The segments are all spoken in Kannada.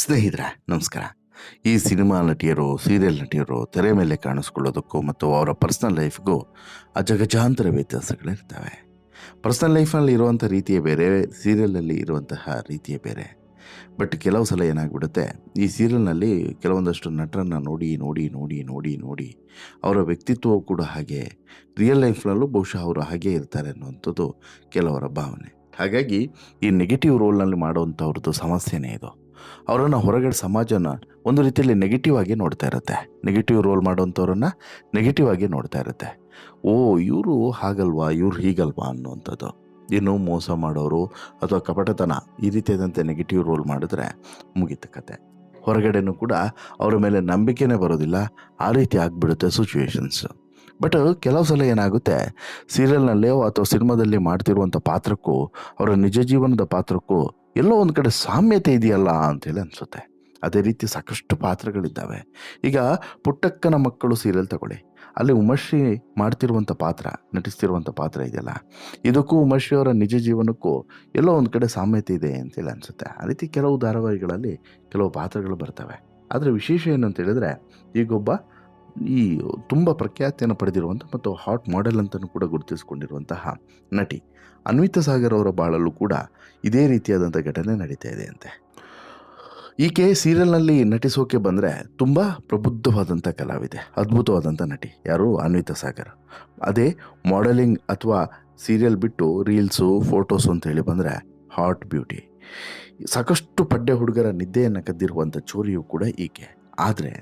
ಸ್ನೇಹಿತರೆ, ನಮಸ್ಕಾರ. ಈ ಸಿನಿಮಾ ನಟಿಯರು, ಸೀರಿಯಲ್ ನಟಿಯರು ತೆರೆ ಮೇಲೆ ಕಾಣಿಸ್ಕೊಳ್ಳೋದಕ್ಕೂ ಮತ್ತು ಅವರ ಪರ್ಸ್ನಲ್ ಲೈಫ್ಗೂ ಅಜಗಜಾಂತರ ವ್ಯತ್ಯಾಸಗಳಿರ್ತವೆ ಪರ್ಸ್ನಲ್ ಲೈಫ್ನಲ್ಲಿ ಇರುವಂಥ ರೀತಿಯೇ ಬೇರೆ ಸೀರಿಯಲಲ್ಲಿ ಇರುವಂತಹ ರೀತಿಯೇ ಬೇರೆ. ಬಟ್ ಕೆಲವು ಸಲ ಏನಾಗ್ಬಿಡುತ್ತೆ, ಈ ಸೀರಿಯಲ್ನಲ್ಲಿ ಕೆಲವೊಂದಷ್ಟು ನಟರನ್ನು ನೋಡಿ ನೋಡಿ ನೋಡಿ ನೋಡಿ ನೋಡಿ ಅವರ ವ್ಯಕ್ತಿತ್ವವು ಕೂಡ ಹಾಗೆ ರಿಯಲ್ ಲೈಫ್ನಲ್ಲೂ ಬಹುಶಃ ಅವರು ಹಾಗೆ ಇರ್ತಾರೆ ಅನ್ನುವಂಥದ್ದು ಕೆಲವರ ಭಾವನೆ. ಹಾಗಾಗಿ ಈ ನೆಗೆಟಿವ್ ರೋಲ್ನಲ್ಲಿ ಮಾಡುವಂಥವ್ರದ್ದು ಸಮಸ್ಯೆನೇ ಇದು. ಅವರನ್ನು ಹೊರಗಡೆ ಸಮಾಜನ ಒಂದು ರೀತಿಯಲ್ಲಿ ನೆಗೆಟಿವ್ ಆಗಿ ನೋಡ್ತಾ ಇರುತ್ತೆ. ನೆಗೆಟಿವ್ ರೋಲ್ ಮಾಡೋವಂಥವ್ರನ್ನ ನೆಗೆಟಿವ್ ಆಗಿ ನೋಡ್ತಾ ಇರುತ್ತೆ. ಓ, ಇವರು ಹಾಗಲ್ವಾ? ಇವ್ರು ಹೀಗಲ್ವಾ ಅನ್ನುವಂಥದ್ದು. ಇನ್ನು ಮೋಸ ಮಾಡೋರು ಅಥವಾ ಕಪಟತನ ಈ ರೀತಿಯಾದಂತೆ ನೆಗೆಟಿವ್ ರೋಲ್ ಮಾಡಿದ್ರೆ ಮುಗಿತ ಕತೆ. ಹೊರಗಡೆನೂ ಕೂಡ ಅವರ ಮೇಲೆ ನಂಬಿಕೆನೇ ಬರೋದಿಲ್ಲ. ಆ ರೀತಿ ಆಗಿಬಿಡುತ್ತೆ ಸಿಚುವೇಶನ್ಸ್ ಬಟ್ ಕೆಲವು ಸಲ ಏನಾಗುತ್ತೆ? ಸೀರಿಯಲ್ನಲ್ಲೇ ಅಥವಾ ಸಿನಿಮಾದಲ್ಲಿ ಮಾಡ್ತಿರುವಂಥ ಪಾತ್ರಕ್ಕೂ, ಅವರ ನಿಜ ಜೀವನದ ಪಾತ್ರಕ್ಕೂ ಎಲ್ಲೋ ಒಂದು ಕಡೆ ಸಾಮ್ಯತೆ ಇದೆಯಲ್ಲ ಅಂತೇಳಿ ಅನಿಸುತ್ತೆ. ಅದೇ ರೀತಿ ಸಾಕಷ್ಟು ಪಾತ್ರಗಳಿದ್ದಾವೆ. ಈಗ ಪುಟ್ಟಕ್ಕನ ಮಕ್ಕಳು ಸೀರಿಯಲ್ ತಗೊಳ್ಳಿ. ಅಲ್ಲಿ ಉಮಶ್ರೀ ಮಾಡ್ತಿರುವಂಥ ಪಾತ್ರ, ನಟಿಸ್ತಿರುವಂಥ ಪಾತ್ರ ಇದೆಯಲ್ಲ. ಇದಕ್ಕೂ ಉಮರ್ಷಿ ಅವರ ನಿಜ ಜೀವನಕ್ಕೂ ಎಲ್ಲೋ ಒಂದು ಕಡೆ ಸಾಮ್ಯತೆ ಇದೆ ಅಂತೇಳಿ ಅನಿಸುತ್ತೆ. ಆ ರೀತಿ ಕೆಲವು ಧಾರಾವಾಹಿಗಳಲ್ಲಿ ಕೆಲವು ಪಾತ್ರಗಳು ಬರ್ತವೆ. ಆದರೆ ವಿಶೇಷ ಏನು ಅಂತ ಹೇಳಿದ್ರೆ, ಈಗೊಬ್ಬ ಈ ತುಂಬ ಪ್ರಖ್ಯಾತಿಯನ್ನು ಪಡೆದಿರುವಂಥ ಮತ್ತು ಹಾಟ್ ಮಾಡೆಲ್ ಅಂತಲೂ ಕೂಡ ಗುರುತಿಸಿಕೊಂಡಿರುವಂತಹ ನಟಿ ಅನ್ವಿತಾ ಸಾಗರ್ ಅವರ ಬಾಳಲ್ಲೂ ಕೂಡ ಇದೇ ರೀತಿಯಾದಂಥ ಘಟನೆ ನಡೀತಾ ಇದೆ ಅಂತೆ. ಈಕೆ ಸೀರಿಯಲ್ನಲ್ಲಿ ನಟಿಸೋಕೆ ಬಂದರೆ ತುಂಬ ಪ್ರಬುದ್ಧವಾದಂಥ ಕಲಾವಿದೆ, ಅದ್ಭುತವಾದಂಥ ನಟಿ, ಯಾರು? ಅನ್ವಿತಾ ಸಾಗರ್. ಅದೇ ಮಾಡೆಲಿಂಗ್ ಅಥವಾ ಸೀರಿಯಲ್ ಬಿಟ್ಟು ರೀಲ್ಸು, ಫೋಟೋಸು ಅಂತ ಹೇಳಿ ಬಂದರೆ ಹಾಟ್ ಬ್ಯೂಟಿ. ಸಾಕಷ್ಟು ಪಡ್ಡೆ ಹುಡುಗರ ನಿದ್ದೆಯನ್ನು ಕದ್ದಿರುವಂಥ ಚೋರಿಯು ಕೂಡ ಈಕೆ. ಆದರೆ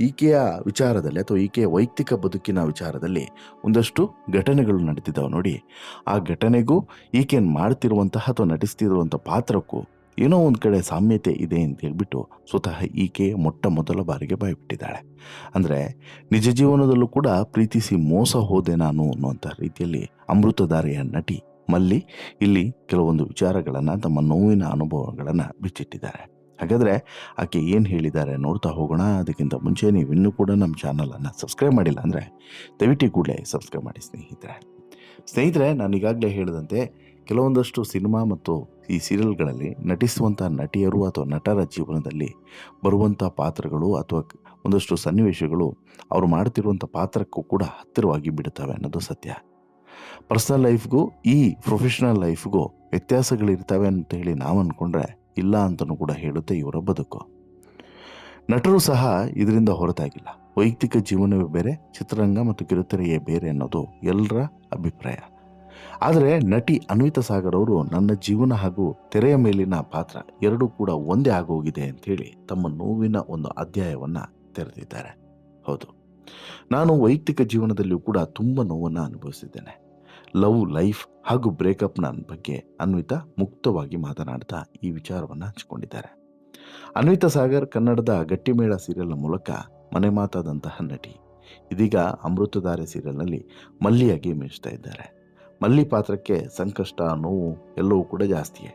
ಈಕೆಯ ವಿಚಾರದಲ್ಲಿ ಅಥವಾ ಈಕೆಯ ವೈಯಕ್ತಿಕ ಬದುಕಿನ ವಿಚಾರದಲ್ಲಿ ಒಂದಷ್ಟು ಘಟನೆಗಳು ನಡೀತಿದ್ದಾವೆ ನೋಡಿ. ಆ ಘಟನೆಗೂ ಈಕೆಯನ್ನು ಮಾಡ್ತಿರುವಂತಹ ಅಥವಾ ನಟಿಸ್ತಿರುವಂಥ ಪಾತ್ರಕ್ಕೂ ಏನೋ ಒಂದು ಕಡೆ ಸಾಮ್ಯತೆ ಇದೆ ಅಂತ ಹೇಳ್ಬಿಟ್ಟು ಸ್ವತಃ ಈಕೆ ಮೊಟ್ಟ ಮೊದಲ ಬಾರಿಗೆ ಬಾಯ್ಬಿಟ್ಟಿದ್ದಾಳೆ. ಅಂದರೆ ನಿಜ ಜೀವನದಲ್ಲೂ ಕೂಡ ಪ್ರೀತಿಸಿ ಮೋಸ ಹೋದೆ ನಾನು ಅನ್ನುವಂಥ ರೀತಿಯಲ್ಲಿ ಅಮೃತಧಾರೆಯ ನಟಿ ಮಲ್ಲಿ ಇಲ್ಲಿ ಕೆಲವೊಂದು ವಿಚಾರಗಳನ್ನು ತಮ್ಮ ನೋವಿನ ಅನುಭವಗಳನ್ನು ಬಿಚ್ಚಿಟ್ಟಿದ್ದಾರೆ. ಹಾಗಾದರೆ ಆಕೆ ಏನು ಹೇಳಿದ್ದಾರೆ ನೋಡ್ತಾ ಹೋಗೋಣ. ಅದಕ್ಕಿಂತ ಮುಂಚೆ ನೀವು ಇನ್ನೂ ಕೂಡ ನಮ್ಮ ಚಾನಲನ್ನು ಸಬ್ಸ್ಕ್ರೈಬ್ ಮಾಡಿಲ್ಲ ಅಂದರೆ ದಯವಿಟ್ಟು ಕೂಡಲೇ ಸಬ್ಸ್ಕ್ರೈಬ್ ಮಾಡಿ ಸ್ನೇಹಿತರೆ. ಸ್ನೇಹಿತರೆ, ನಾನು ಈಗಾಗಲೇ ಹೇಳಿದಂತೆ ಕೆಲವೊಂದಷ್ಟು ಸಿನಿಮಾ ಮತ್ತು ಈ ಸೀರಿಯಲ್ಗಳಲ್ಲಿ ನಟಿಸುವಂಥ ನಟಿಯರು ಅಥವಾ ನಟರ ಜೀವನದಲ್ಲಿ ಬರುವಂಥ ಪಾತ್ರಗಳು ಅಥವಾ ಒಂದಷ್ಟು ಸನ್ನಿವೇಶಗಳು ಅವರು ಮಾಡ್ತಿರುವಂಥ ಪಾತ್ರಕ್ಕೂ ಕೂಡ ಹತ್ತಿರವಾಗಿ ಬಿಡುತ್ತವೆ ಅನ್ನೋದು ಸತ್ಯ. ಪರ್ಸನಲ್ ಲೈಫ್ಗೂ ಈ ಪ್ರೊಫೆಷನಲ್ ಲೈಫ್ಗೂ ವ್ಯತ್ಯಾಸಗಳಿರ್ತವೆ ಅಂತ ಹೇಳಿ ನಾವು ಅಂದ್ಕೊಂಡ್ರೆ ಇಲ್ಲ ಅಂತಲೂ ಕೂಡ ಹೇಳುತ್ತೆ ಇವರ ಬದುಕು. ನಟರು ಸಹ ಇದರಿಂದ ಹೊರತಾಗಿಲ್ಲ. ವೈಯಕ್ತಿಕ ಜೀವನವೇ ಬೇರೆ, ಚಿತ್ರರಂಗ ಮತ್ತು ಕಿರುತೆರೆಯೇ ಬೇರೆ ಅನ್ನೋದು ಎಲ್ಲರ ಅಭಿಪ್ರಾಯ. ಆದರೆ ನಟಿ ಅನ್ವಿತಾ ಸಾಗರ್ ಅವರು ನನ್ನ ಜೀವನ ಹಾಗೂ ತೆರೆಯ ಮೇಲಿನ ಪಾತ್ರ ಎರಡೂ ಕೂಡ ಒಂದೇ ಆಗೋಗಿದೆ ಅಂತೇಳಿ ತಮ್ಮ ನೋವಿನ ಒಂದು ಅಧ್ಯಾಯವನ್ನು ತೆರೆದಿದ್ದಾರೆ. ಹೌದು. ನಾನು ವೈಯಕ್ತಿಕ ಜೀವನದಲ್ಲಿಯೂ ಕೂಡ ತುಂಬ ನೋವನ್ನು ಅನುಭವಿಸಿದ್ದೇನೆ. ಲವ್, ಲೈಫ್ ಹಾಗೂ ಬ್ರೇಕಪ್ನ ಬಗ್ಗೆ ಅನ್ವಿತಾ ಮುಕ್ತವಾಗಿ ಮಾತನಾಡ್ತಾ ಈ ವಿಚಾರವನ್ನು ಹಂಚಿಕೊಂಡಿದ್ದಾರೆ. ಅನ್ವಿತಾ ಸಾಗರ್ ಕನ್ನಡದ ಗಟ್ಟಿಮೇಳ ಸೀರಿಯಲ್ನ ಮೂಲಕ ಮನೆ ಮಾತಾದಂತಹ ನಟಿ. ಇದೀಗ ಅಮೃತಧಾರೆ ಸೀರಿಯಲ್ನಲ್ಲಿ ಮಲ್ಲಿಯಾಗಿ ಮಿಂಚ್ತಾ ಇದ್ದಾರೆ. ಮಲ್ಲಿ ಪಾತ್ರಕ್ಕೆ ಸಂಕಷ್ಟ, ನೋವು ಎಲ್ಲವೂ ಕೂಡ ಜಾಸ್ತಿಯೇ.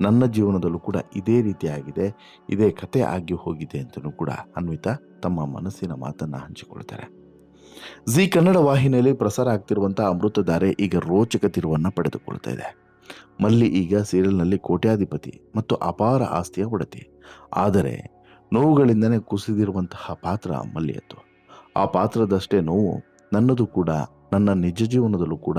ನನ್ನ ಜೀವನದಲ್ಲೂ ಕೂಡ ಇದೇ ರೀತಿ ಆಗಿದೆ. ಇದೇ ಕತೆ ಆಗಿ ಹೋಗಿದೆ ಅಂತಲೂ ಕೂಡ ಅನ್ವಿತಾ ತಮ್ಮ ಮನಸ್ಸಿನ ಮಾತನ್ನು ಹಂಚಿಕೊಳ್ತಾರೆ. ಜಿ ಕನ್ನಡ ವಾಹಿನಿಯಲ್ಲಿ ಪ್ರಸಾರ ಆಗ್ತಿರುವಂಥ ಅಮೃತಧಾರೆ ಈಗ ರೋಚಕ ತಿರುವನ್ನು ಪಡೆದುಕೊಳ್ತಾ ಇದೆ. ಮಲ್ಲಿ ಈಗ ಸೀರಿಯಲ್ನಲ್ಲಿ ಕೋಟ್ಯಾಧಿಪತಿ ಮತ್ತು ಅಪಾರ ಆಸ್ತಿಯ ಒಡತಿ. ಆದರೆ ನೋವುಗಳಿಂದನೇ ಕುಸಿದಿರುವಂತಹ ಪಾತ್ರ ಮಲ್ಲಿಯದ್ದು. ಆ ಪಾತ್ರದಷ್ಟೇ ನೋವು ನನ್ನದು ಕೂಡ, ನನ್ನ ನಿಜ ಜೀವನದಲ್ಲೂ ಕೂಡ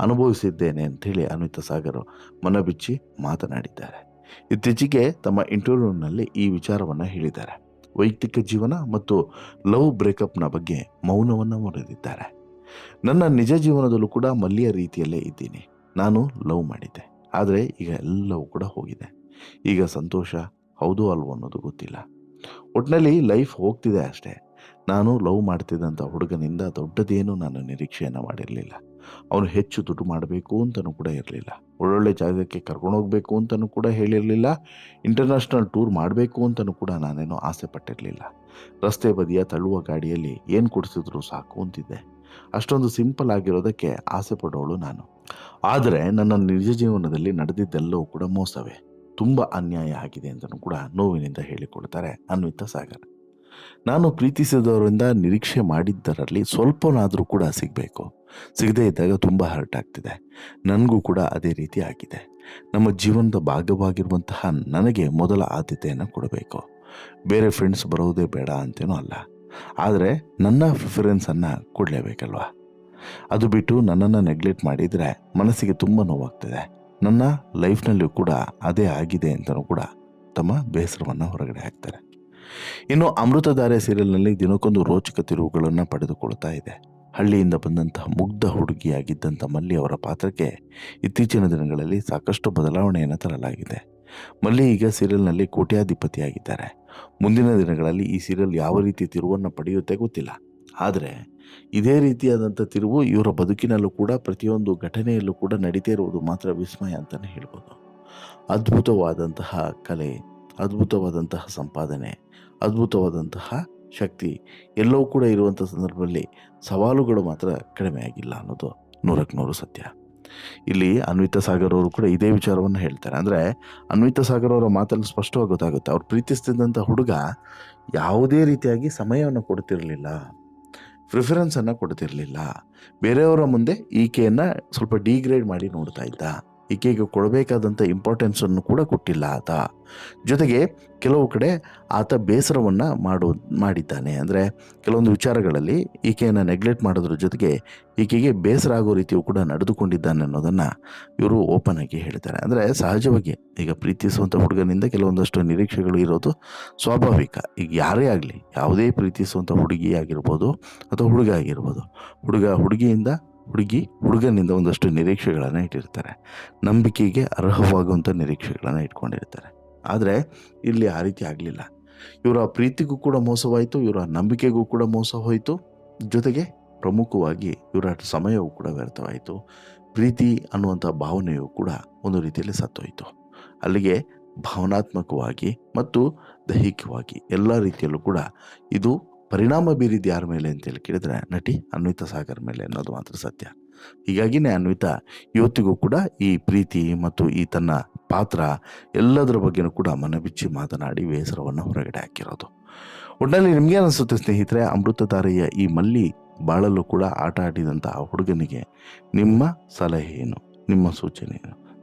ಅನುಭವಿಸಿದ್ದೇನೆ ಅಂಥೇಳಿ ಅನ್ವಿತಾ ಸಾಗರ್ ಮನಬಿಚ್ಚಿ ಮಾತನಾಡಿದ್ದಾರೆ. ಇತ್ತೀಚೆಗೆ ತಮ್ಮ ಇಂಟರ್ವ್ಯೂನಲ್ಲಿ ಈ ವಿಚಾರವನ್ನು ಹೇಳಿದ್ದಾರೆ. ವೈಯಕ್ತಿಕ ಜೀವನ ಮತ್ತು ಲವ್ ಬ್ರೇಕಪ್ನ ಬಗ್ಗೆ ಮೌನವನ್ನು ಹೊಡೆದಿದ್ದಾರೆ ನನ್ನ ನಿಜ ಜೀವನದಲ್ಲೂ ಕೂಡ ಮಲ್ಲಿಯ ರೀತಿಯಲ್ಲೇ ಇದ್ದೀನಿ. ನಾನು ಲವ್ ಮಾಡಿದ್ದೆ. ಆದರೆ ಈಗ ಎಲ್ಲವೂ ಕೂಡ ಹೋಗಿದೆ. ಈಗ ಸಂತೋಷ ಹೌದು ಅಲ್ವೋ ಅನ್ನೋದು ಗೊತ್ತಿಲ್ಲ. ಒಟ್ಟಿನಲ್ಲಿ ಲೈಫ್ ಹೋಗ್ತಿದೆ ಅಷ್ಟೇ. ನಾನು ಲವ್ ಮಾಡ್ತಿದ್ದಂಥ ಹುಡುಗನಿಂದ ದೊಡ್ಡದೇನು ನಾನು ನಿರೀಕ್ಷೆಯನ್ನು ಮಾಡಿರಲಿಲ್ಲ. ಅವನು ಹೆಚ್ಚು ದುಡ್ಡು ಮಾಡಬೇಕು ಅಂತಲೂ ಕೂಡ ಇರಲಿಲ್ಲ. ಒಳ್ಳೊಳ್ಳೆ ಜಾಗಕ್ಕೆ ಕರ್ಕೊಂಡು ಹೋಗಬೇಕು ಅಂತಲೂ ಕೂಡ ಹೇಳಿರಲಿಲ್ಲ. ಇಂಟರ್ನ್ಯಾಷನಲ್ ಟೂರ್ ಮಾಡಬೇಕು ಅಂತಲೂ ಕೂಡ ನಾನೇನು ಆಸೆ ಪಟ್ಟಿರಲಿಲ್ಲ. ರಸ್ತೆ ಬದಿಯ ತಳ್ಳುವ ಗಾಡಿಯಲ್ಲಿ ಏನು ಕೊಡಿಸಿದ್ರು ಸಾಕು ಅಂತಿದ್ದೆ. ಅಷ್ಟೊಂದು ಸಿಂಪಲ್ ಆಗಿರೋದಕ್ಕೆ ಆಸೆ ಪಡೋಳು ನಾನು. ಆದರೆ ನನ್ನ ನಿಜ ಜೀವನದಲ್ಲಿ ನಡೆದಿದ್ದೆಲ್ಲವೂ ಕೂಡ ಮೋಸವೇ. ತುಂಬ ಅನ್ಯಾಯ ಆಗಿದೆ ಅಂತಲೂ ಕೂಡ ನೋವಿನಿಂದ ಹೇಳಿಕೊಡ್ತಾರೆ ಅನ್ವಿತಾ ಸಾಗರ್. ನಾನು ಪ್ರೀತಿಸಿದವರಿಂದ ನಿರೀಕ್ಷೆ ಮಾಡಿದ್ದರಲ್ಲಿ ಸ್ವಲ್ಪನಾದರೂ ಕೂಡ ಸಿಗಬೇಕು. ಸಿಗದೇ ಇದ್ದಾಗ ತುಂಬ ಹರ್ಟ್ ಆಗ್ತಿದೆ. ನನಗೂ ಕೂಡ ಅದೇ ರೀತಿ ಆಗಿದೆ. ನಮ್ಮ ಜೀವನದ ಭಾಗವಾಗಿರುವಂತಹ ನನಗೆ ಮೊದಲ ಆದ್ಯತೆಯನ್ನು ಕೊಡಬೇಕು. ಬೇರೆ ಫ್ರೆಂಡ್ಸ್ ಬರೋದೇ ಬೇಡ ಅಂತೇನೂ ಅಲ್ಲ. ಆದರೆ ನನ್ನ ಪ್ರಿಫರೆನ್ಸನ್ನು ಕೊಡಲೇಬೇಕಲ್ವಾ? ಅದು ಬಿಟ್ಟು ನನ್ನನ್ನು ನೆಗ್ಲೆಕ್ಟ್ ಮಾಡಿದರೆ ಮನಸ್ಸಿಗೆ ತುಂಬ ನೋವಾಗ್ತದೆ. ನನ್ನ ಲೈಫ್ನಲ್ಲೂ ಕೂಡ ಅದೇ ಆಗಿದೆ ಅಂತಲೂ ಕೂಡ ತಮ್ಮ ಬೇಸರವನ್ನು ಹೊರಗಡೆ ಹಾಕ್ತಾರೆ. ಇನ್ನು ಅಮೃತಧಾರೆ ಸೀರಿಯಲ್ನಲ್ಲಿ ದಿನಕ್ಕೊಂದು ರೋಚಕ ತಿರುವುಗಳನ್ನು ಪಡೆದುಕೊಳ್ತಾ ಇದೆ. ಹಳ್ಳಿಯಿಂದ ಬಂದಂತಹ ಮುಗ್ಧ ಹುಡುಗಿಯಾಗಿದ್ದಂಥ ಮಲ್ಲಿ ಅವರ ಪಾತ್ರಕ್ಕೆ ಇತ್ತೀಚಿನ ದಿನಗಳಲ್ಲಿ ಸಾಕಷ್ಟು ಬದಲಾವಣೆಯನ್ನು ತರಲಾಗಿದೆ. ಮಲ್ಲಿ ಈಗ ಸೀರಿಯಲ್ನಲ್ಲಿ ಕೋಟ್ಯಾಧಿಪತಿಯಾಗಿದ್ದಾರೆ. ಮುಂದಿನ ದಿನಗಳಲ್ಲಿ ಈ ಸೀರಿಯಲ್ ಯಾವ ರೀತಿ ತಿರುವನ್ನು ಪಡೆಯುತ್ತೆ ಗೊತ್ತಿಲ್ಲ. ಆದರೆ ಇದೇ ರೀತಿಯಾದಂಥ ತಿರುವು ಇವರ ಬದುಕಿನಲ್ಲೂ ಕೂಡ ಪ್ರತಿಯೊಂದು ಘಟನೆಯಲ್ಲೂ ಕೂಡ ನಡೀತಾ ಇರುವುದು ಮಾತ್ರ ವಿಸ್ಮಯ ಅಂತಲೇ ಹೇಳ್ಬೋದು. ಅದ್ಭುತವಾದಂತಹ ಕಲೆ, ಅದ್ಭುತವಾದಂತಹ ಸಂಪಾದನೆ, ಅದ್ಭುತವಾದಂತಹ ಶಕ್ತಿ ಎಲ್ಲವೂ ಕೂಡ ಇರುವಂಥ ಸಂದರ್ಭದಲ್ಲಿ ಸವಾಲುಗಳು ಮಾತ್ರ ಕಡಿಮೆ ಆಗಿಲ್ಲ ಅನ್ನೋದು ನೂರಕ್ಕೆ ನೂರು ಸತ್ಯ. ಇಲ್ಲಿ ಅನ್ವಿತಾ ಸಾಗರ್ ಅವರು ಕೂಡ ಇದೇ ವಿಚಾರವನ್ನು ಹೇಳ್ತಾರೆ. ಅಂದರೆ ಅನ್ವಿತಾ ಸಾಗರ್ ಅವರ ಮಾತಲ್ಲಿ ಸ್ಪಷ್ಟವಾಗಿ ಗೊತ್ತಾಗುತ್ತೆ, ಅವ್ರು ಪ್ರೀತಿಸ್ತಿದ್ದಂಥ ಹುಡುಗ ಯಾವುದೇ ರೀತಿಯಾಗಿ ಸಮಯವನ್ನು ಕೊಡ್ತಿರಲಿಲ್ಲ ಪ್ರಿಫರೆನ್ಸನ್ನು ಕೊಡ್ತಿರಲಿಲ್ಲ, ಬೇರೆಯವರ ಮುಂದೆ ಈಕೆಯನ್ನು ಸ್ವಲ್ಪ ಡಿಗ್ರೇಡ್ ಮಾಡಿ ನೋಡ್ತಾ ಇದ್ದ. ಈಕೆಗೆ ಕೊಡಬೇಕಾದಂಥ ಇಂಪಾರ್ಟೆನ್ಸನ್ನು ಕೂಡ ಕೊಟ್ಟಿಲ್ಲ ಆತ. ಜೊತೆಗೆ ಕೆಲವು ಕಡೆ ಆತ ಬೇಸರವನ್ನು ಮಾಡು, ಮಾಡಿದ್ದಾನೆ. ಅಂದರೆ ಕೆಲವೊಂದು ವಿಚಾರಗಳಲ್ಲಿ ಈಕೆಯನ್ನು ನೆಗ್ಲೆಕ್ಟ್ ಮಾಡೋದ್ರ ಜೊತೆಗೆ ಈಕೆಗೆ ಬೇಸರ ಆಗೋ ರೀತಿಯೂ ಕೂಡ ನಡೆದುಕೊಂಡಿದ್ದಾನೆ ಅನ್ನೋದನ್ನು ಇವರು ಓಪನ್ ಆಗಿ ಹೇಳ್ತಾರೆ. ಅಂದರೆ ಸಹಜವಾಗಿ ಈಗ ಪ್ರೀತಿಸುವಂಥ ಹುಡುಗನಿಂದ ಕೆಲವೊಂದಷ್ಟು ನಿರೀಕ್ಷೆಗಳು ಇರೋದು ಸ್ವಾಭಾವಿಕ. ಈಗ ಯಾರೇ ಆಗಲಿ, ಯಾವುದೇ ಪ್ರೀತಿಸುವಂಥ ಹುಡುಗಿ ಆಗಿರ್ಬೋದು ಅಥವಾ ಹುಡುಗ ಆಗಿರ್ಬೋದು, ಹುಡುಗ ಹುಡುಗಿಯಿಂದ ಹುಡುಗಿ, ಹುಡುಗನಿಂದ ಒಂದಷ್ಟು ನಿರೀಕ್ಷೆಗಳನ್ನು ಇಟ್ಟಿರ್ತಾರೆ. ನಂಬಿಕೆಗೆ ಅರ್ಹವಾಗುವಂಥ ನಿರೀಕ್ಷೆಗಳನ್ನು ಇಟ್ಕೊಂಡಿರ್ತಾರೆ. ಆದರೆ ಇಲ್ಲಿ ಆ ರೀತಿ ಆಗಲಿಲ್ಲ. ಇವರ ಪ್ರೀತಿಗೂ ಕೂಡ ಮೋಸವಾಯಿತು, ಇವರ ನಂಬಿಕೆಗೂ ಕೂಡ ಮೋಸ ಹೋಯಿತು. ಜೊತೆಗೆ ಪ್ರಮುಖವಾಗಿ ಇವರ ಸಮಯವೂ ಕೂಡ ವ್ಯರ್ಥವಾಯಿತು. ಪ್ರೀತಿ ಅನ್ನುವಂಥ ಭಾವನೆಯು ಕೂಡ ಒಂದು ರೀತಿಯಲ್ಲಿ ಸತ್ತೋಯಿತು. ಅಲ್ಲಿಗೆ ಭಾವನಾತ್ಮಕವಾಗಿ ಮತ್ತು ದೈಹಿಕವಾಗಿ ಎಲ್ಲ ರೀತಿಯಲ್ಲೂ ಕೂಡ ಇದು ಪರಿಣಾಮ ಬೀರಿದ್ದು ಯಾರ ಮೇಲೆ ಅಂತೇಳಿ ಕೇಳಿದ್ರೆ ನಟಿ ಅನ್ವಿತಾ ಸಾಗರ್ ಮೇಲೆ ಅನ್ನೋದು ಮಾತ್ರ ಸತ್ಯ. ಹೀಗಾಗಿನೇ ಅನ್ವಿತಾ ಇವತ್ತಿಗೂ ಕೂಡ ಈ ಪ್ರೀತಿ ಮತ್ತು ಈ ತನ್ನ ಪಾತ್ರ ಎಲ್ಲದರ ಬಗ್ಗೆನೂ ಕೂಡ ಮನಬಿಚ್ಚಿ ಮಾತನಾಡಿ ಬೇಸರವನ್ನು ಹೊರಗಡೆ ಹಾಕಿರೋದು. ಒಟ್ಟಿನಲ್ಲಿ ನಿಮಗೆ ಅನಿಸುತ್ತೆ ಸ್ನೇಹಿತರೆ ಅಮೃತಧಾರೆಯ ಈ ಮಲ್ಲಿ ಬಾಳಲು ಕೂಡ ಆಟ ಆಡಿದಂತಹ ಹುಡುಗನಿಗೆ ನಿಮ್ಮ ಸಲಹೆ ಏನು? ನಿಮ್ಮ ಸೂಚನೆ ಏನು?